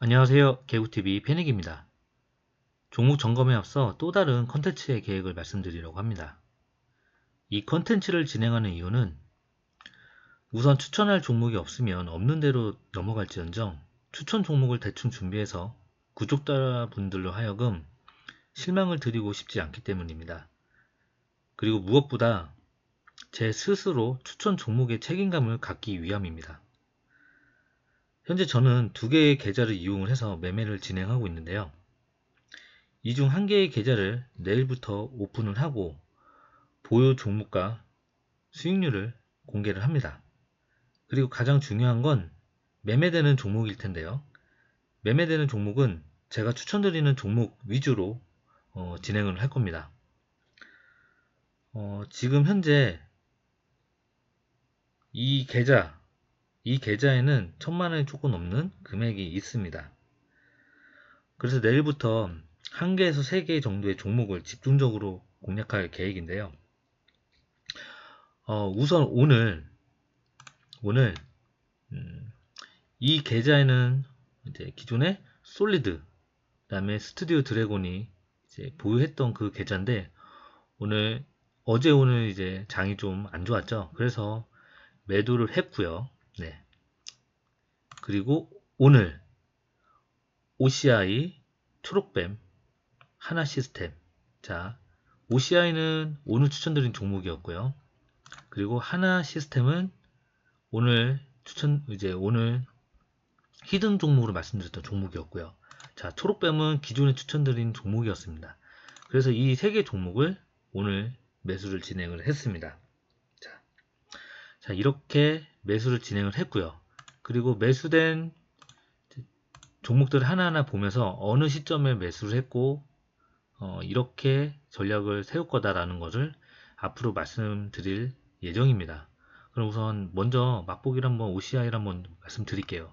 안녕하세요. 개구TV 패닉입니다. 종목 점검에 앞서 또 다른 컨텐츠의 계획을 말씀드리려고 합니다. 이 컨텐츠를 진행하는 이유는 우선 추천할 종목이 없으면 없는 대로 넘어갈지언정 추천 종목을 대충 준비해서 구독자분들로 하여금 실망을 드리고 싶지 않기 때문입니다. 그리고 무엇보다 제 스스로 추천 종목의 책임감을 갖기 위함입니다. 현재 저는 두 개의 계좌를 이용을 해서 매매를 진행하고 있는데요. 이 중 한 개의 계좌를 내일부터 오픈을 하고 보유 종목과 수익률을 공개를 합니다. 그리고 가장 중요한 건 매매되는 종목일 텐데요. 매매되는 종목은 제가 추천드리는 종목 위주로 어, 진행을 할 겁니다. 어, 지금 현재 이 계좌, 이 계좌에는 천만 원이 조금 넘는 금액이 있습니다. 그래서 내일부터 한 개에서 세 개 정도의 종목을 집중적으로 공략할 계획인데요. 어, 우선 오늘 오늘 음, 이 계좌에는 이제 기존에 솔리드 그다음에 스튜디오 드래곤이 이제 보유했던 그 계좌인데 오늘 어제 오늘 이제 장이 좀 안 좋았죠. 그래서 매도를 했고요. 네. 그리고 오늘 OCI 초록뱀 하나 시스템 자 OCI는 오늘 추천드린 종목이었고요. 그리고 하나 시스템은 오늘 추천 이제 오늘 히든 종목으로 말씀드렸던 종목이었고요. 자 초록뱀은 기존에 추천드린 종목이었습니다. 그래서 이 세 개 종목을 오늘 매수를 진행을 했습니다. 자, 자 이렇게 매수를 진행을 했고요. 그리고 매수된 종목들을 하나하나 보면서 어느 시점에 매수를 했고 어, 이렇게 전략을 세울 거다라는 것을 앞으로 말씀드릴 예정입니다. 그럼 우선 먼저 맛보기를 한번 OCI를 한번 말씀드릴게요.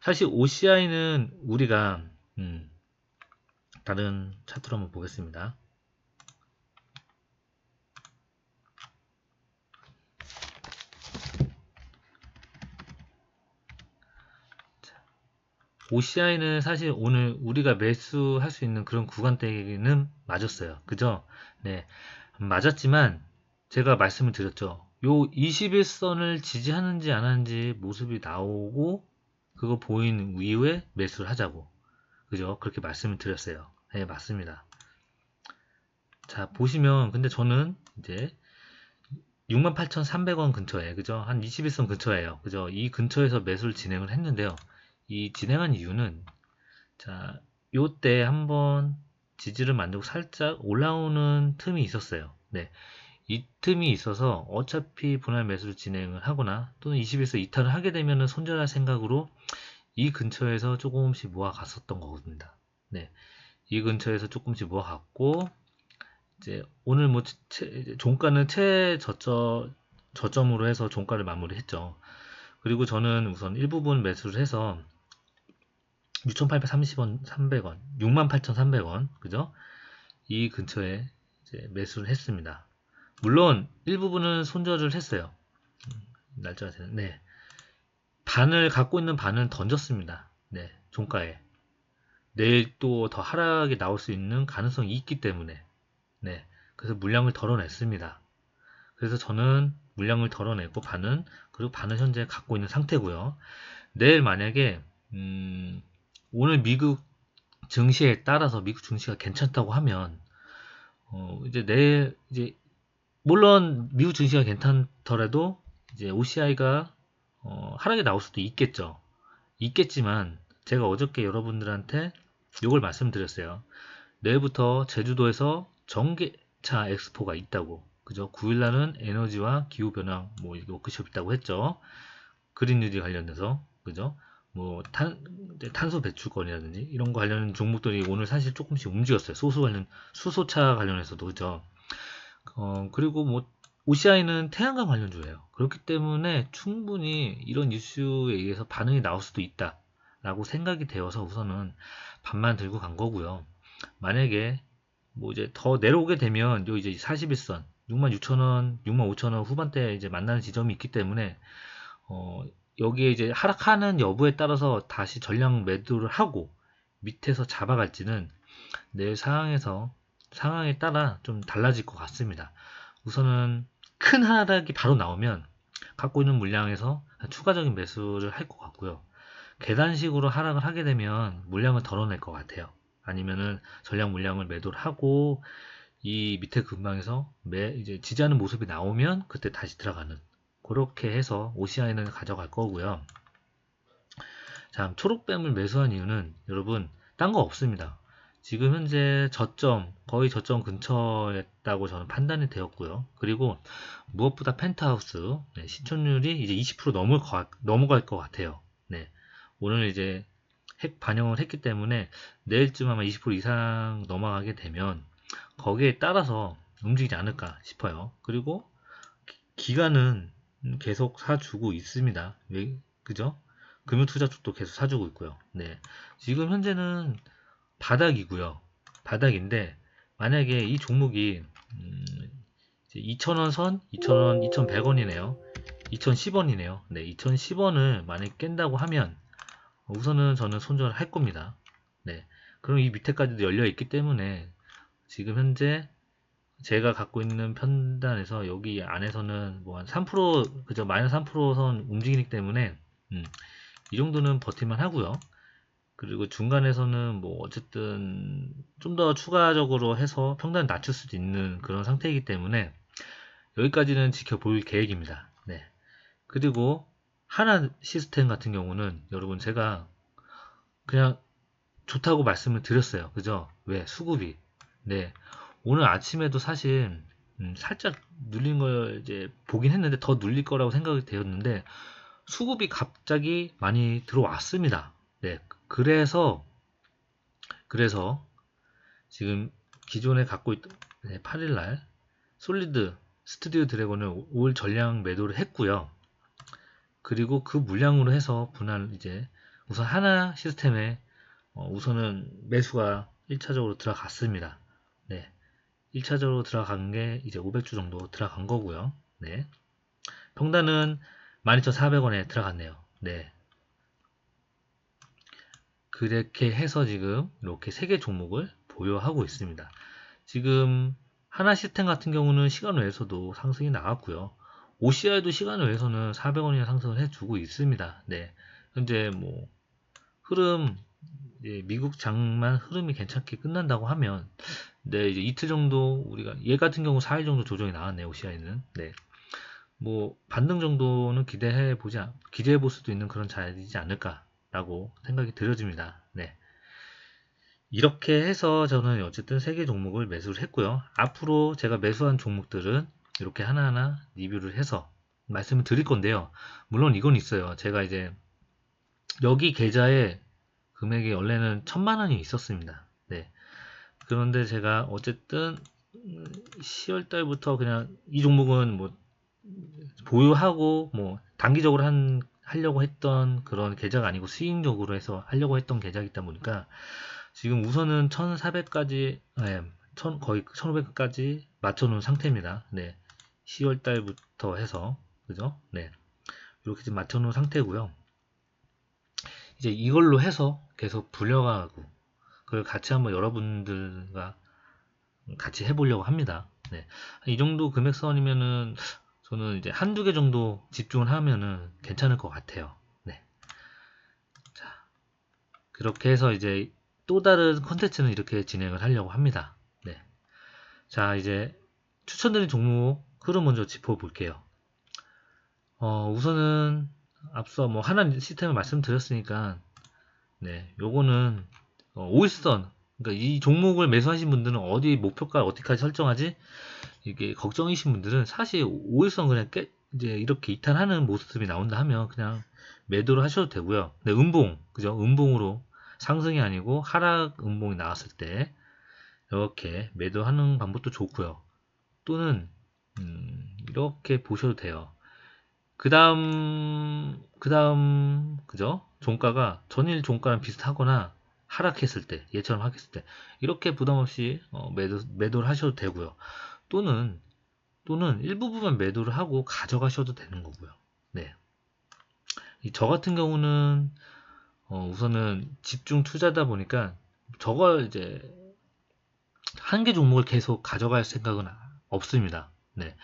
사실 OCI는 우리가 음, 다른 차트로 한번 보겠습니다. OCI는 사실 오늘 우리가 매수할 수 있는 그런 구간대는 맞았어요. 그죠? 네. 맞았지만 제가 말씀을 드렸죠. 요 21선을 지지하는지 안 하는지 모습이 나오고 그거 보인 이후에 매수를 하자고. 그죠? 그렇게 말씀을 드렸어요. 네, 맞습니다. 자, 보시면 근데 저는 이제 68,300원 근처에 그죠? 한 21선 근처에요. 그죠? 이 근처에서 매수를 진행을 했는데요. 이 진행한 이유는 자 요때 한번 지지를 만들고 살짝 올라오는 틈이 있었어요. 네. 이 틈이 있어서 어차피 분할 매수를 진행을 하거나 또는 20에서 이탈을 하게 되면 손절할 생각으로 이 근처에서 조금씩 모아 갔었던 거겁니다. 네. 이 근처에서 조금씩 모아 갔고 이제 오늘 뭐 채, 종가는 최저점 저점으로 해서 종가를 마무리했죠. 그리고 저는 우선 일부분 매수를 해서 6,830원, 300원, 68,300원, 그죠? 이 근처에 매수를 했습니다. 물론 일부분은 손절을 했어요. 음, 날짜가 되는, 네. 반을 갖고 있는 반은 던졌습니다. 네, 종가에. 내일 또 더 하락이 나올 수 있는 가능성이 있기 때문에, 네. 그래서 물량을 덜어냈습니다. 그래서 저는 물량을 덜어냈고 반은 그리고 반은 현재 갖고 있는 상태고요. 내일 만약에 음, 오늘 미국 증시에 따라서 미국 증시가 괜찮다고 하면 어, 이제 내일 이제 물론 미국 증시가 괜찮더라도 이제 OCI가 어, 하락이 나올 수도 있겠죠. 있겠지만 제가 어저께 여러분들한테 이걸 말씀드렸어요. 내일부터 제주도에서 전기차 엑스포가 있다고. 그죠? 9일날은 에너지와 기후변화 뭐 워크숍 있다고 했죠. 그린뉴딜 관련돼서. 그죠? 뭐 탄, 탄소 배출권이라든지 이런 거 관련 종목들이 오늘 사실 조금씩 움직였어요. 소수 관련 수소차 관련해서도 그죠. 어, 그리고 뭐 OCI는 태양광 관련주예요. 그렇기 때문에 충분히 이런 이슈에 의해서 반응이 나올 수도 있다라고 생각이 되어서 우선은 반만 들고 간 거고요. 만약에 뭐 이제 더 내려오게 되면 요 이제 41선 66,000원, 65,000원 후반대 이제 만나는 지점이 있기 때문에 어, 여기에 이제 하락하는 여부에 따라서 다시 전량 매도를 하고 밑에서 잡아갈지는 내일 상황에서 상황에 따라 좀 달라질 것 같습니다. 우선은 큰 하락이 바로 나오면 갖고 있는 물량에서 추가적인 매수를 할 것 같고요. 계단식으로 하락을 하게 되면 물량을 덜어낼 것 같아요. 아니면은 전량 물량을 매도를 하고 이 밑에 근방에서 매 이제 지지하는 모습이 나오면 그때 다시 들어가는 그렇게 해서 OCI는 가져갈 거고요. 자, 초록뱀을 매수한 이유는 여러분 딴 거 없습니다. 지금 현재 저점 거의 저점 근처였다고 저는 판단이 되었고요. 그리고 무엇보다 펜트하우스 네, 시청률이 이제 20% 넘을 거, 넘어갈 것 같아요. 네, 오늘 이제 핵 반영을 했기 때문에 내일쯤 아마 20% 이상 넘어가게 되면 거기에 따라서 움직이지 않을까 싶어요. 그리고 기간은 계속 사주고 있습니다. 왜, 그죠? 금융 투자 쪽도 계속 사주고 있고요. 네. 지금 현재는 바닥이고요. 바닥인데, 만약에 이 종목이, 음, 2,000원 선, 2,000원, 2,100원이네요. 2,010원이네요. 네, 2,010원을 만약에 깬다고 하면, 우선은 저는 손절을 할 겁니다. 네. 그럼 이 밑에까지도 열려 있기 때문에, 지금 현재 제가 갖고 있는 편단에서 여기 안에서는 뭐 한 3% 그죠 마이너스 3%선 움직이기 때문에 음, 이 정도는 버틸만 하고요. 그리고 중간에서는 뭐 어쨌든 좀 더 추가적으로 해서 평단을 낮출 수도 있는 그런 상태이기 때문에 여기까지는 지켜볼 계획입니다. 네. 그리고 하나 시스템 같은 경우는 여러분 제가 그냥 좋다고 말씀을 드렸어요. 그죠? 왜? 수급이. 네. 오늘 아침에도 사실 음, 살짝 눌린 걸 이제 보긴 했는데 더 눌릴 거라고 생각이 되었는데 수급이 갑자기 많이 들어왔습니다. 네, 그래서 그래서 지금 기존에 갖고 있던 네, 8일날 솔리드 스튜디오 드래곤을 올 전량 매도를 했고요. 그리고 그 물량으로 해서 분할 이제 우선 하나 시스템에 어, 우선은 매수가 1차적으로 들어갔습니다. 네. 1차적으로 들어간 게 이제 500주 정도 들어간 거고요. 네. 평단은 12,400원에 들어갔네요. 네. 그렇게 해서 지금 이렇게 세개 종목을 보유하고 있습니다. 지금 하나 시스템 같은 경우는 시간 외에서도 상승이 나왔고요. OCI도 시간 외에서는 400원이나 상승을 해주고 있습니다. 네. 현재 뭐 흐름 미국 장만 흐름이 괜찮게 끝난다고 하면 네, 이제 이틀 정도 우리가 얘 같은 경우 4일 정도 조정이 나왔네요. OCI는. 네. 뭐 반등 정도는 기대해 보자 기대해 볼 수도 있는 그런 자리이지 않을까라고 생각이 들어집니다. 네. 이렇게 해서 저는 어쨌든 세 개 종목을 매수를 했고요. 앞으로 제가 매수한 종목들은 이렇게 하나하나 리뷰를 해서 말씀을 드릴 건데요. 물론 이건 있어요. 제가 이제 여기 계좌에 금액이 원래는 천만 원이 있었습니다. 네. 그런데 제가 어쨌든 10월 달부터 그냥 이 종목은 뭐 보유하고 뭐 단기적으로 한 하려고 했던 그런 계좌가 아니고 수익적으로 해서 하려고 했던 계좌이다 보니까 지금 우선은 1400까지 네, 1000, 거의 1500까지 맞춰 놓은 상태입니다. 네. 10월 달부터 해서 그죠? 네. 이렇게 좀 맞춰 놓은 상태고요. 이제 이걸로 해서 계속 불려가고 그걸 같이 한번 여러분들과 같이 해보려고 합니다. 네. 이 정도 금액 선이면은 저는 이제 한두 개 정도 집중을 하면은 괜찮을 것 같아요. 네. 자, 그렇게 해서 이제 또 다른 컨텐츠는 이렇게 진행을 하려고 합니다. 네. 자, 이제 추천드린 종목 흐름 먼저 짚어볼게요. 어, 우선은 앞서 뭐 하나 시스템을 말씀드렸으니까 네, 요거는 어, 오일선 그러니까 이 종목을 매수하신 분들은 어디 목표가 어디까지 설정하지 이게 걱정이신 분들은 사실 오일선 그냥 깨, 이제 이렇게 이탈하는 모습이 나온다 하면 그냥 매도를 하셔도 되고요. 근데 음봉 그죠? 음봉으로 상승이 아니고 하락 음봉이 나왔을 때 이렇게 매도하는 방법도 좋고요. 또는 음, 이렇게 보셔도 돼요. 그 다음, 그 다음, 그죠? 종가가 전일 종가랑 비슷하거나 하락했을 때, 얘처럼 하락했을 때, 이렇게 부담 없이 어, 매도, 매도를 하셔도 되고요. 또는, 또는 일부분 매도를 하고 가져가셔도 되는 거고요. 네. 이저 같은 경우는 어, 우선은 집중 투자다 보니까 저걸 이제 한 개 종목을 계속 가져갈 생각은 없습니다. 네.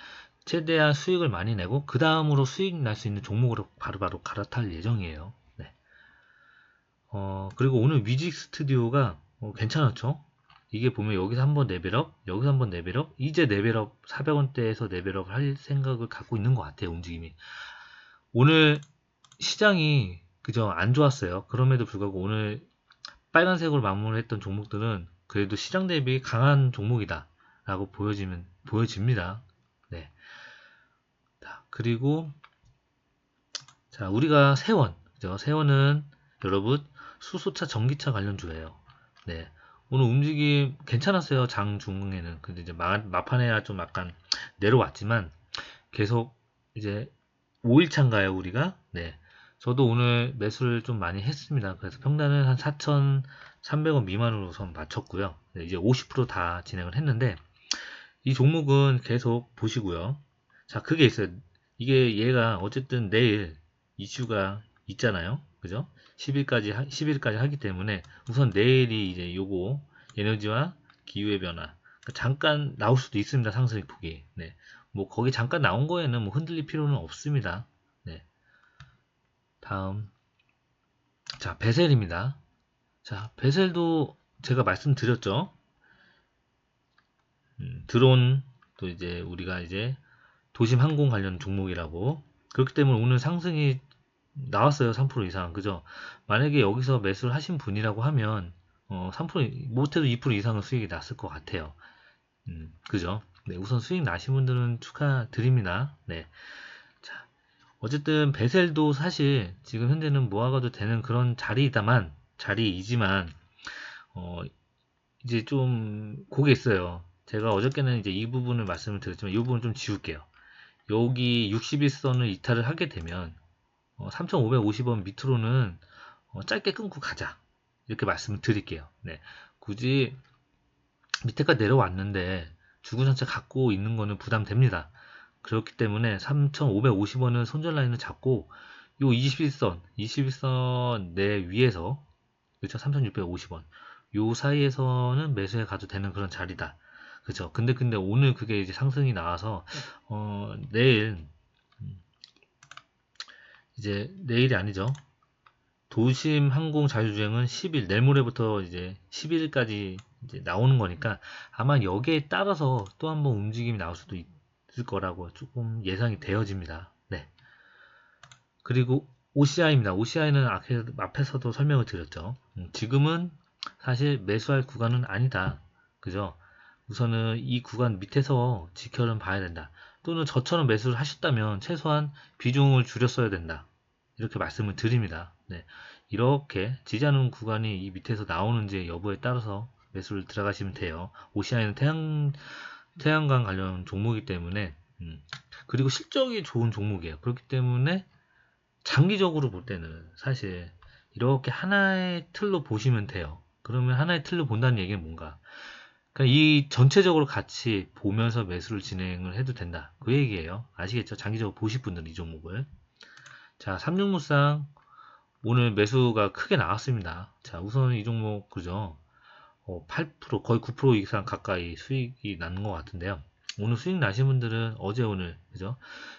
최대한 수익을 많이 내고 그 다음으로 수익 날 수 있는 종목으로 바로바로 갈아탈 예정이에요. 네. 어, 그리고 오늘 뮤직 스튜디오가 어, 괜찮았죠? 이게 보면 여기서 한번 레벨업, 여기서 한번 레벨업, 이제 레벨업 400원대에서 레벨업을 할 생각을 갖고 있는 것 같아요, 움직임이. 오늘 시장이 그저 안 좋았어요. 그럼에도 불구하고 오늘 빨간색으로 마무리했던 종목들은 그래도 시장 대비 강한 종목이다. 라고 보여지면, 보여집니다. 네. 자, 그리고, 자, 우리가 세원. 그죠? 세원은 여러분, 수소차, 전기차 관련주예요. 네. 오늘 움직임 괜찮았어요. 장 중에는. 근데 이제 마, 마판에야 좀 약간 내려왔지만, 계속 이제 5일차인가요, 우리가? 네. 저도 오늘 매수를 좀 많이 했습니다. 그래서 평단은 한 4,300원 미만으로 우선 맞췄고요. 네, 이제 50%다 진행을 했는데 이 종목은 계속 보시고요. 자, 그게 있어요. 이게 얘가 어쨌든 내일 이슈가 있잖아요. 그죠? 10일까지, 하, 10일까지 하기 때문에 우선 내일이 이제 요거 에너지와 기후의 변화. 그러니까 잠깐 나올 수도 있습니다. 상승의 폭이. 네. 뭐 거기 잠깐 나온 거에는 뭐 흔들릴 필요는 없습니다. 네. 다음. 자, 베셀입니다. 자, 베셀도 제가 말씀드렸죠. 음, 드론 또 이제 우리가 이제 도심 항공 관련 종목이라고 그렇기 때문에 오늘 상승이 나왔어요 3% 이상. 그죠? 만약에 여기서 매수를 하신 분이라고 하면 어, 3% 못해도 2% 이상은 수익이 났을 것 같아요. 음, 그죠? 네, 우선 수익 나신 분들은 축하드립니다. 네. 자, 어쨌든 베셀도 사실 지금 현재는 모아가도 되는 그런 자리이다만 자리이지만 어, 이제 좀 그게 있어요. 제가 어저께는 이제 이 부분을 말씀을 드렸지만 이 부분을 좀 지울게요. 여기 61선을 이탈을 하게 되면 어, 3,550원 밑으로는 어, 짧게 끊고 가자. 이렇게 말씀을 드릴게요. 네. 굳이 밑에까지 내려왔는데 주구장창 갖고 있는 거는 부담됩니다. 그렇기 때문에 3,550원은 손절 라인을 잡고 요 21선, 21선 내 위에서 그렇죠? 3,650원. 요 사이에서는 매수해 가도 되는 그런 자리다. 그죠. 근데 근데 오늘 그게 이제 상승이 나와서 어 내일 음, 이제 내일이 아니죠. 도심 항공 자유주행은 10일 내일 모레부터 이제 11일까지 이제 나오는 거니까 아마 여기에 따라서 또 한번 움직임이 나올 수도 있을 거라고 조금 예상이 되어집니다. 네. 그리고 OCI입니다. OCI는 앞에서도 설명을 드렸죠. 음, 지금은 사실 매수할 구간은 아니다. 그죠? 우선은 이 구간 밑에서 지켜는 봐야 된다. 또는 저처럼 매수를 하셨다면 최소한 비중을 줄였어야 된다. 이렇게 말씀을 드립니다. 네. 이렇게 지지하는 구간이 이 밑에서 나오는지 여부에 따라서 매수를 들어가시면 돼요. 오시아이는 태양, 태양광 관련 종목이기 때문에, 음. 그리고 실적이 좋은 종목이에요. 그렇기 때문에 장기적으로 볼 때는 사실 이렇게 하나의 틀로 보시면 돼요. 그러면 하나의 틀로 본다는 얘기는 뭔가? 그러니까 이 전체적으로 같이 보면서 매수를 진행을 해도 된다. 그 얘기예요. 아시겠죠? 장기적으로 보실 분들은 이 종목을. 자, 삼육무쌍 오늘 매수가 크게 나왔습니다. 자, 우선 이 종목 그죠? 어, 8% 거의 9% 이상 가까이 수익이 나는 것 같은데요. 오늘 수익 나신 분들은 어제 오늘 그죠?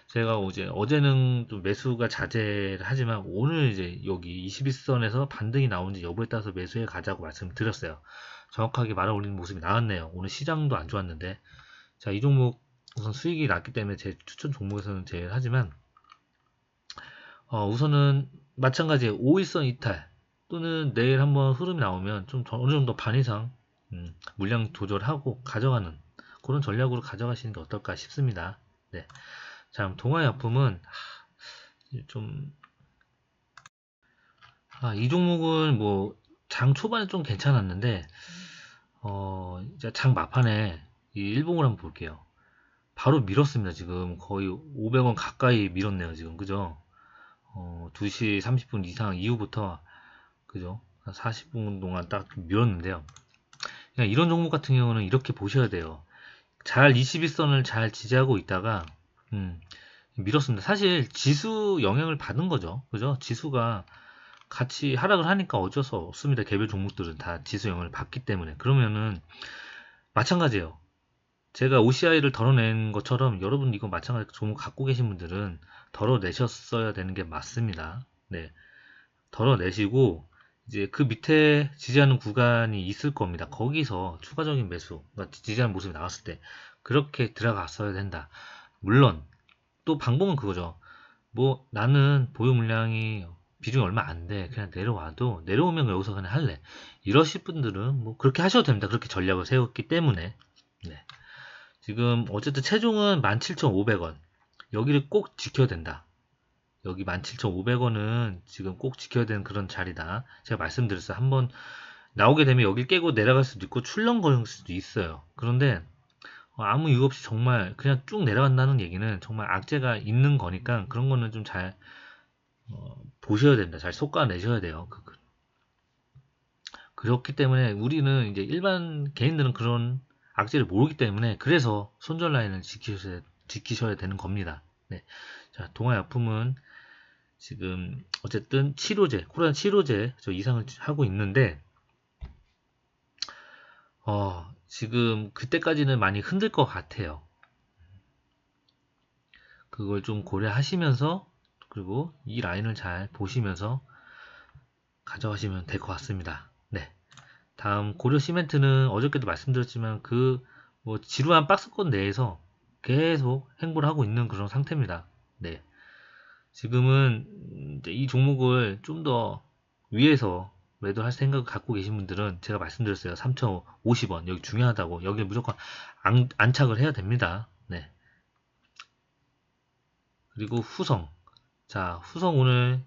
제가 어제 어제는 좀 매수가 자제를 하지만 오늘 이제 여기 21선에서 반등이 나오는지 여부에 따라서 매수해 가자고 말씀드렸어요. 정확하게 말아 올리는 모습이 나왔네요. 오늘 시장도 안 좋았는데 자 이 종목 우선 수익이 났기 때문에 제 추천 종목에서는 제일 하지만 어, 우선은 마찬가지 5일선 이탈 또는 내일 한번 흐름이 나오면 좀 어느 정도 반 이상 음, 물량 조절하고 가져가는 그런 전략으로 가져가시는 게 어떨까 싶습니다. 네. 자, 동아약품은 좀 아, 이 종목은 뭐 장 초반에 좀 괜찮았는데 어, 이제 장 마판에 이 일봉을 한번 볼게요. 바로 밀었습니다. 지금 거의 500원 가까이 밀었네요. 지금 그죠? 어, 2시 30분 이상 이후부터 그죠? 40분 동안 딱 밀었는데요. 그냥 이런 종목 같은 경우는 이렇게 보셔야 돼요. 잘 21선을 잘 지지하고 있다가 음, 밀었습니다. 사실 지수 영향을 받은 거죠. 그죠? 지수가 같이 하락을 하니까 어쩔 수 없습니다. 개별 종목들은 다 지수 영향을 받기 때문에. 그러면은 마찬가지예요. 제가 OCI를 덜어낸 것처럼 여러분 이거 마찬가지 종목 갖고 계신 분들은 덜어내셨어야 되는 게 맞습니다. 네. 덜어내시고 이제 그 밑에 지지하는 구간이 있을 겁니다. 거기서 추가적인 매수, 그러니까 지지하는 모습이 나왔을 때 그렇게 들어갔어야 된다. 물론 또 방법은 그거죠. 뭐 나는 보유 물량이 비중이 얼마 안 돼. 그냥 내려와도 내려오면 여기서 그냥 할래. 이러실 분들은 뭐 그렇게 하셔도 됩니다. 그렇게 전략을 세웠기 때문에. 네. 지금 어쨌든 체중은 17,500원. 여기를 꼭 지켜야 된다. 여기 17,500원은 지금 꼭 지켜야 되는 그런 자리다. 제가 말씀드렸어요. 한번 나오게 되면 여기 깨고 내려갈 수도 있고 출렁거릴 수도 있어요. 그런데 어, 아무 이유 없이 정말 그냥 쭉 내려간다는 얘기는 정말 악재가 있는 거니까 그런 거는 좀잘 어, 보셔야 됩니다. 잘 솎아내셔야 돼요. 그, 그. 그렇기 때문에 우리는 이제 일반 개인들은 그런 악재를 모르기 때문에 그래서 손절 라인을 지키셔야, 지키셔야 되는 겁니다. 네. 자, 동아약품은 지금 어쨌든 치료제, 코로나 치료제 저 이상을 하고 있는데 어, 지금 그때까지는 많이 흔들 것 같아요. 그걸 좀 고려하시면서 그리고 이 라인을 잘 보시면서 가져가시면 될 것 같습니다. 네. 다음 고려 시멘트는 어저께도 말씀드렸지만 그 뭐 지루한 박스권 내에서 계속 행보를 하고 있는 그런 상태입니다. 네. 지금은 이 종목을 좀 더 위에서 매도할 생각을 갖고 계신 분들은 제가 말씀드렸어요. 3,050원. 여기 중요하다고. 여기 무조건 안, 안착을 해야 됩니다. 네. 그리고 후성. 자, 후성 오늘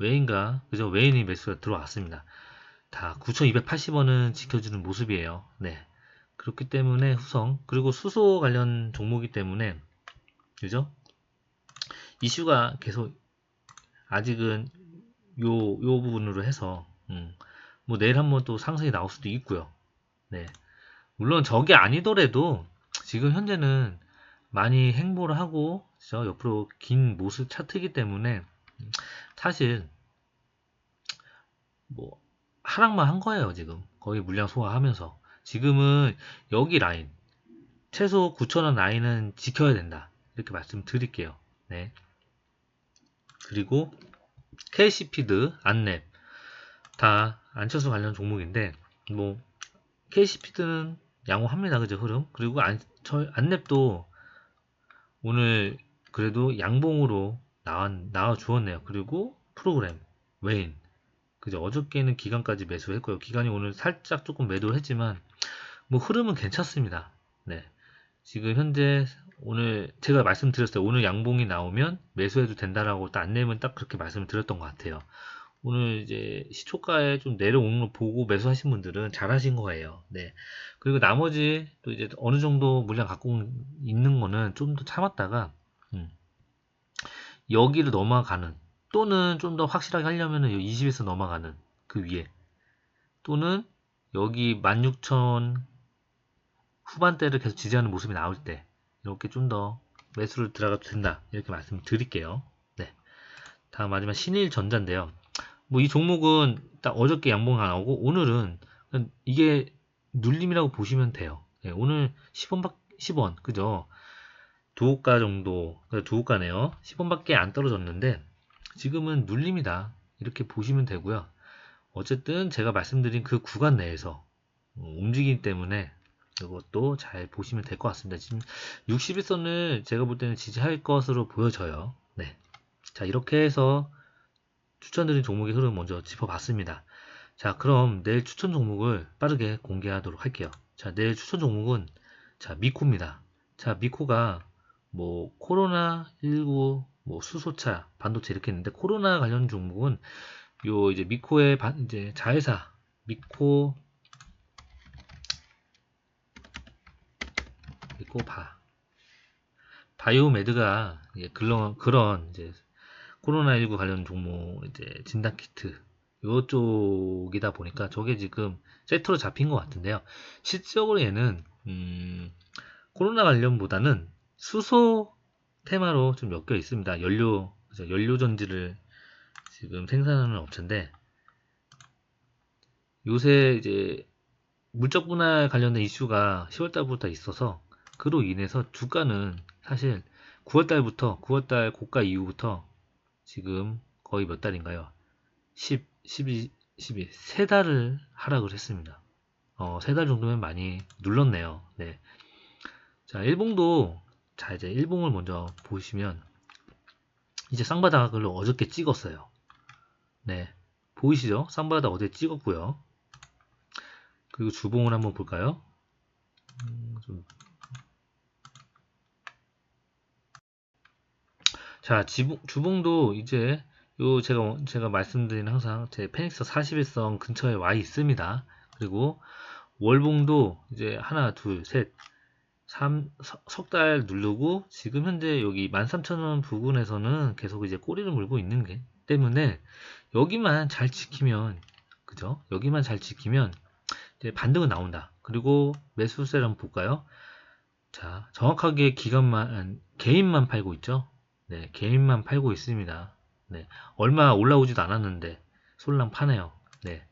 외인가, 그죠? 외인이 매수가 들어왔습니다. 다 9,280원은 지켜주는 모습이에요. 네. 그렇기 때문에 후성, 그리고 수소 관련 종목이기 때문에, 그죠? 이슈가 계속 아직은 요, 요 부분으로 해서, 음, 뭐 내일 한번 또 상승이 나올 수도 있고요. 네. 물론 저게 아니더라도 지금 현재는 많이 행보를 하고 저 옆으로 긴 모습 차트이기 때문에 사실 뭐 하락만 한 거예요 지금. 거의 물량 소화하면서. 지금은 여기 라인 최소 9천원 라인은 지켜야 된다. 이렇게 말씀드릴게요. 네. 그리고 KC피드, 안랩 다 안철수 관련 종목인데 뭐 KC피드는 양호합니다. 그죠 흐름? 그리고 안, 저, 안랩도 오늘 그래도 양봉으로 나와, 나와 주었네요. 그리고 프로그램 웨인 그죠 어저께는 기간까지 매수했고요. 기간이 오늘 살짝 조금 매도를 했지만 뭐 흐름은 괜찮습니다. 네 지금 현재 오늘 제가 말씀드렸어요. 오늘 양봉이 나오면 매수해도 된다라고 딱 안내면 딱 그렇게 말씀을 드렸던 것 같아요. 오늘 이제 시초가에 좀 내려오는 걸 보고 매수하신 분들은 잘하신 거예요. 네. 그리고 나머지 또 이제 어느 정도 물량 갖고 있는 거는 좀 더 참았다가 음, 여기를 넘어가는 또는 좀 더 확실하게 하려면은 20에서 넘어가는 그 위에. 또는 여기 16,000 후반대를 계속 지지하는 모습이 나올 때 이렇게 좀 더 매수를 들어가도 된다. 이렇게 말씀드릴게요. 네. 다음 마지막 신일전자인데요. 뭐 이 종목은 딱 어저께 양봉 가 나오고 오늘은 이게 눌림이라고 보시면 돼요. 네, 오늘 10원 10원. 그죠? 두 호가 정도 두 호가네요. 10원밖에 안 떨어졌는데 지금은 눌림이다 이렇게 보시면 되고요 어쨌든 제가 말씀드린 그 구간 내에서 어, 움직이기 때문에 이것도 잘 보시면 될 것 같습니다. 지금 61선을 제가 볼 때는 지지할 것으로 보여져요. 네. 자, 이렇게 해서 추천드린 종목의 흐름 먼저 짚어봤습니다. 자, 그럼 내일 추천 종목을 빠르게 공개하도록 할게요. 자, 내일 추천 종목은 자, 미코입니다. 자, 미코가 뭐 코로나 19 뭐 수소차, 반도체 이렇게 있는데 코로나 관련 종목은 요 이제 미코의 바, 이제 자회사 미코 있고 바 바이오메드가 그런 그런 이제 코로나19 관련 종목 이제 진단 키트 요쪽이다 보니까 저게 지금 세트로 잡힌 것 같은데요. 실적으로 얘는 음, 코로나 관련보다는 수소 테마로 좀 엮여 있습니다. 연료, 그죠? 연료 전지를 지금 생산하는 업체인데, 요새 이제 물적 분할 관련된 이슈가 10월 달부터 있어서 그로 인해서 주가는 사실 9월 달부터 9월 달 고가 이후부터 지금 거의 몇 달인가요? 10, 12, 12, 세 달을 하락을 했습니다. 어, 세 달 정도면 많이 눌렀네요. 네. 자, 일봉도, 자, 이제 일봉을 먼저 보시면, 이제 쌍바닥을 어저께 찍었어요. 네. 보이시죠? 쌍바닥 어제 찍었고요. 그리고 주봉을 한번 볼까요? 음, 좀. 자, 지봉, 주봉도 이제 요 제가 제가 말씀드린 항상 제 페닉스 41선 근처에 와 있습니다. 그리고 월봉도 이제 하나, 둘, 셋, 3, 석 달 누르고 지금 현재 여기 13,000원 부근에서는 계속 이제 꼬리를 물고 있는 게 때문에 여기만 잘 지키면 그죠? 여기만 잘 지키면 이제 반등은 나온다. 그리고 매수세를 한번 볼까요? 자, 정확하게 기간만 개인만 팔고 있죠? 네, 개인만 팔고 있습니다. 네, 얼마 올라오지도 않았는데 솔랑 파네요. 네.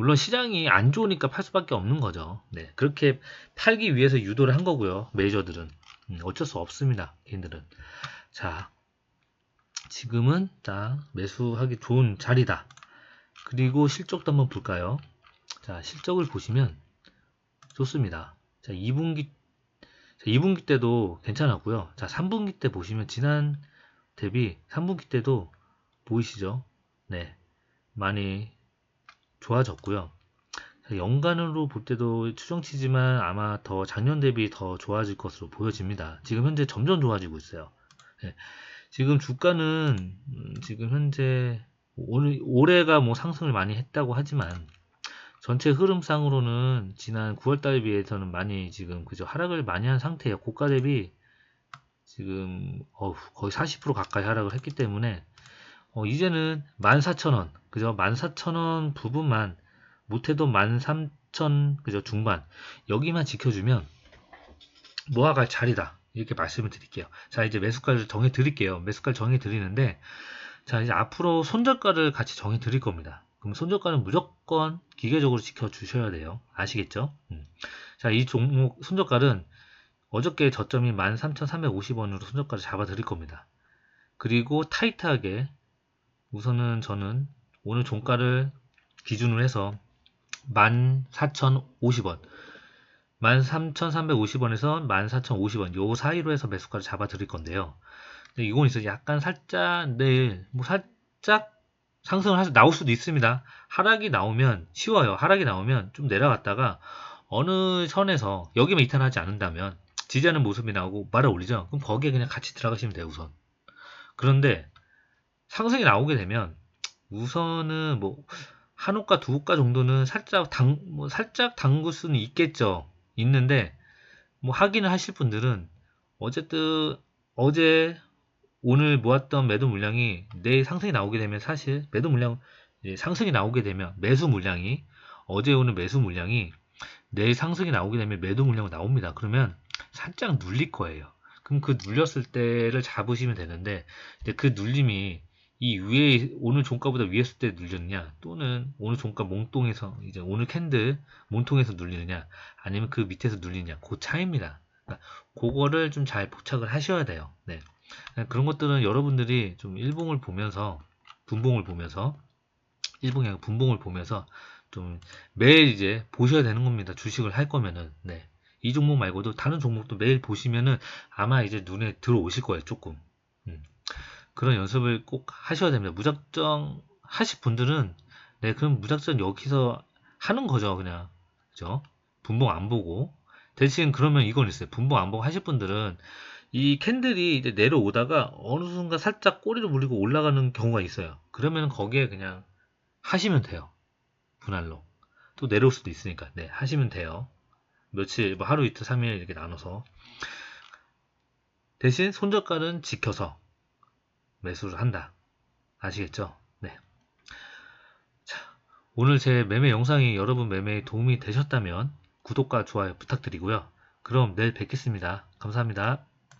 물론 시장이 안 좋으니까 팔 수밖에 없는 거죠. 네, 그렇게 팔기 위해서 유도를 한 거고요. 메이저들은 음, 어쩔 수 없습니다. 개인들은 자, 지금은 자 매수하기 좋은 자리다. 그리고 실적도 한번 볼까요? 자, 실적을 보시면 좋습니다. 자, 2분기 자, 2분기 때도 괜찮았고요. 자, 3분기 때 보시면 지난 대비 3분기 때도 보이시죠? 네. 많이 좋아졌고요. 자, 연간으로 볼 때도 추정치지만 아마 더 작년 대비 더 좋아질 것으로 보여집니다. 지금 현재 점점 좋아지고 있어요. 네. 지금 주가는 음, 지금 현재 오늘 올해가 뭐 상승을 많이 했다고 하지만 전체 흐름상으로는 지난 9월달에 비해서는 많이 지금 그저 하락을 많이 한 상태예요. 고가 대비 지금 어후, 거의 40% 가까이 하락을 했기 때문에 어, 이제는 14,000원 그죠? 14,000원 부분만 못해도 13,000 그죠? 중반 여기만 지켜주면 모아갈 자리다 이렇게 말씀을 드릴게요. 자 이제 매수가를 정해 드릴게요. 매수가를 정해 드리는데 자 이제 앞으로 손절가를 같이 정해 드릴 겁니다. 그럼 손절가는 무조건 기계적으로 지켜주셔야 돼요. 아시겠죠? 음. 자, 이 종목 손절가는 어저께 저점이 13,350원으로 손절가를 잡아 드릴 겁니다. 그리고 타이트하게 우선은 저는 오늘 종가를 기준으로 해서 14,050원 13,350원에서 14,050원 요 사이로 해서 매수가를 잡아 드릴 건데요. 이건 있어 약간 살짝 내일 뭐 살짝 상승을 해서 나올 수도 있습니다. 하락이 나오면 쉬워요. 하락이 나오면 좀 내려갔다가 어느 선에서 여기만 이탈하지 않는다면 지지하는 모습이 나오고 말을 올리죠. 그럼 거기에 그냥 같이 들어가시면 돼요. 우선. 그런데 상승이 나오게 되면 우선은 뭐 한옥가 두옥가 정도는 살짝 당 뭐 살짝 당구 수는 있겠죠. 있는데 뭐 확인을 하실 분들은 어쨌든 어제 오늘 모았던 매도 물량이 내일 상승이 나오게 되면 사실 매도 물량 상승이 나오게 되면 매수 물량이 어제 오늘 매수 물량이 내일 상승이 나오게 되면 매도 물량이 나옵니다. 그러면 살짝 눌릴 거예요. 그럼 그 눌렸을 때를 잡으시면 되는데 그 눌림이 이 위에 오늘 종가보다 위에 있을 때 눌렸냐 또는 오늘 종가 몽통에서 이제 오늘 캔들 몽통에서 눌리느냐 아니면 그 밑에서 눌리냐 그 차이입니다. 그러니까 그거를 좀 잘 포착을 하셔야 돼요. 네. 그런 것들은 여러분들이 좀 일봉을 보면서 분봉을 보면서 일봉이 아니라 분봉을 보면서 좀 매일 이제 보셔야 되는 겁니다. 주식을 할 거면은 네. 이 종목 말고도 다른 종목도 매일 보시면은 아마 이제 눈에 들어오실 거예요. 조금 음. 그런 연습을 꼭 하셔야 됩니다. 무작정 하실 분들은 네 그럼 무작정 여기서 하는 거죠. 그냥 그죠? 분봉 안 보고 대신 그러면 이건 있어요. 분봉 안 보고 하실 분들은 이 캔들이 이제 내려오다가 어느 순간 살짝 꼬리를 물리고 올라가는 경우가 있어요. 그러면 거기에 그냥 하시면 돼요. 분할로. 또 내려올 수도 있으니까. 네, 하시면 돼요. 며칠, 뭐 하루, 이틀, 3일 이렇게 나눠서. 대신 손절가는 지켜서 매수를 한다. 아시겠죠? 네. 자, 오늘 제 매매 영상이 여러분 매매에 도움이 되셨다면 구독과 좋아요 부탁드리고요. 그럼 내일 뵙겠습니다. 감사합니다.